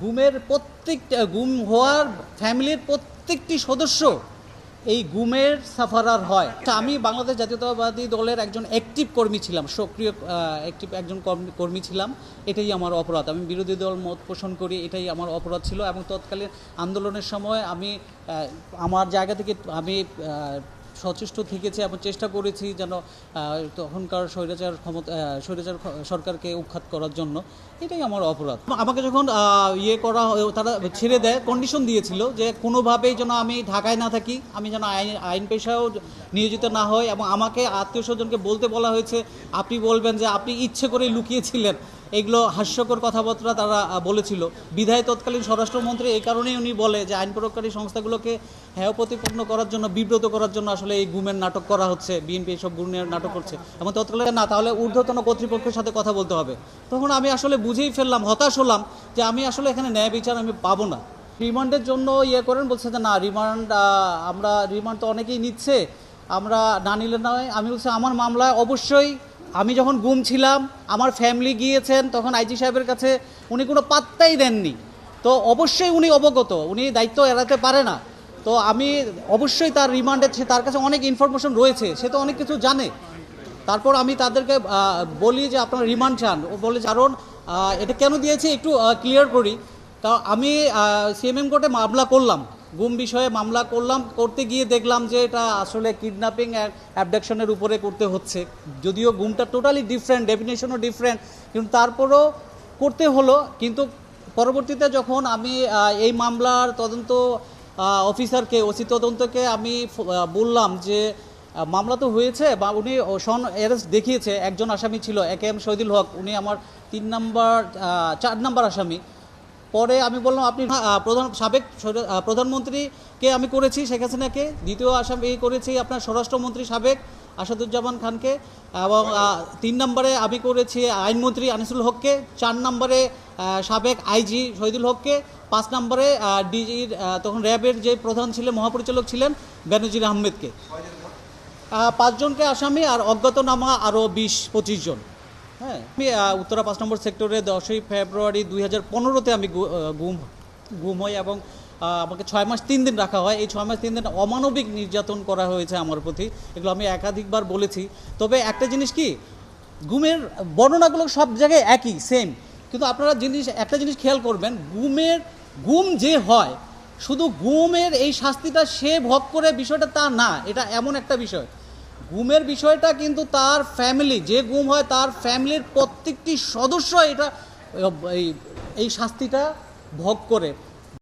গুমের প্রত্যেকটা, গুম হওয়ার ফ্যামিলির প্রত্যেকটি সদস্য এই গুমের সাফারার হয়। তা আমি বাংলাদেশ জাতীয়তাবাদী দলের একজন অ্যাক্টিভ কর্মী ছিলাম, সক্রিয় অ্যাক্টিভ একজন কর্মী- ছিলাম। এটাই আমার অপরাধ। আমি বিরোধী দল মত পোষণ করি, এটাই আমার অপরাধ ছিল। এবং তৎকালীন আন্দোলনের সময় আমি আমার জায়গা থেকে আমি সচেষ্ট থেকেছে এবং চেষ্টা করেছি যেন তখনকার স্বৈরাচার ক্ষমতা স্বৈরাচার সরকারকে উৎখাত করার জন্য। এটাই আমার অপরাধ। আমাকে যখন ইয়ে করা তারা ছেড়ে দেয় কন্ডিশন দিয়েছিল যে কোনোভাবেই যেন আমি ঢাকায় না থাকি, আমি যেন আইন আইন পেশাও নিয়োজিত না হই এবং আমাকে আত্মীয় স্বজনকে বলতে বলা হয়েছে, আপনি বলবেন যে আপনি ইচ্ছে করে লুকিয়েছিলেন। এগুলো হাস্যকর কথাবার্তা তারা বলেছিল। বিধায় তৎকালীন স্বরাষ্ট্রমন্ত্রী এই কারণেই উনি বলে যে, আইন প্রয়োগকারী সংস্থাগুলোকে হেয় প্রতিপন্ন করার জন্য, বিব্রত করার জন্য আসলে এই গুমের নাটক করা হচ্ছে, বিএনপি এইসব গুমের নাটক করছে। এবং তৎকালীন না, তাহলে ঊর্ধ্বতন কর্তৃপক্ষের সাথে কথা বলতে হবে। তখন আমি আসলে বুঝেই ফেললাম, হতাশ হলাম যে আমি আসলে এখানে ন্যায় বিচার আমি পাবো না। রিমান্ডের জন্য ইয়ে করেন, বলছে যে না, রিমান্ড আমরা রিমান্ড তো অনেকেই নিচ্ছে, আমরা না নিলে নয়। আমি বলছি, আমার মামলায় অবশ্যই আমি যখন গুম ছিলাম, আমার ফ্যামিলি গিয়েছেন, তখন আইজি সাহেবের কাছে উনি কোনো পাত্তাই দেননি। তো অবশ্যই উনি অবগত, উনি দায়িত্ব এড়াতে পারে না। তো আমি অবশ্যই তার রিমান্ডে তার কাছে অনেক ইনফরমেশন রয়েছে, সে তো অনেক কিছু জানে। তারপর আমি তাদেরকে বলি যে আপনার রিমান্ড চান। ও বলে কারণ এটা কেন দিয়েছে? একটু ক্লিয়ার করি। তা আমি সিএমএম কোর্টে মামলা করলাম। গুম বিষয়ে মামলা করলাম, করতে গিয়ে দেখলাম যে এটা আসলে কিডন্যাপিং অ্যাবডাকশনের উপরে করতে হচ্ছে। যদিও গুমটা টোটালি ডিফারেন্ট ডেফিনেশনও ডিফারেন্ট কিন্তু তারপরও করতে হলো। কিন্তু পরবর্তীতে যখন আমি এই মামলার তদন্ত অফিসারকে, ওসি তদন্তকে আমি বললাম যে মামলা তো হয়েছে বা উনি সন অ্যারেস্ট দেখিয়েছে। একজন আসামি ছিল, এ কে এম শহীদুল হক। উনি আমার তিন নাম্বার চার নাম্বার আসামি। পরে আমি বললাম আপনি আহ, প্রধান সাবেক প্রধানমন্ত্রীকে আমি করেছি শেখ হাসিনাকে। দ্বিতীয় আসামি করেছি আপনার স্বরাষ্ট্রমন্ত্রী সাবেক আসাদুজ্জামান খানকে এবং তিন নম্বরে আমি করেছি আইনমন্ত্রী আনিসুল হককে চার নম্বরে সাবেক আইজি শহীদুল হককে পাঁচ নম্বরে ডিজির তখন র্যাবের যে প্রধান ছিলেন মহাপরিচালক ছিলেন বেনজির আহমেদকে। পাঁচজনকে আসামি আর অজ্ঞাতনামা আরও বিশ পঁচিশ জন। হ্যাঁ আমি উত্তরা পাঁচ নম্বর সেক্টরে দশই ফেব্রুয়ারি দুই হাজার পনেরোতে আমি গুম গুম হই এবং আমাকে ছয় মাস তিন দিন রাখা হয়। এই ছয় মাস তিন দিন অমানবিক নির্যাতন করা হয়েছে আমার প্রতি। এগুলো আমি একাধিকবার বলেছি। তবে একটা জিনিস কি, গুমের বর্ণনাগুলো সব জায়গায় একই সেম কিন্তু আপনারা জিনিস, একটা জিনিস খেয়াল করবেন, গুমের, গুম যে হয়, শুধু গুমের এই শাস্তিটা সে ভোগ করে বিষয়টা তা না, এটা এমন একটা বিষয়। গুমের বিষয়টা কিন্তু তার ফ্যামিলি যে গুম হয় তার ফ্যামিলির প্রত্যেকটি সদস্য এটা এই শাস্তিটা ভোগ করে।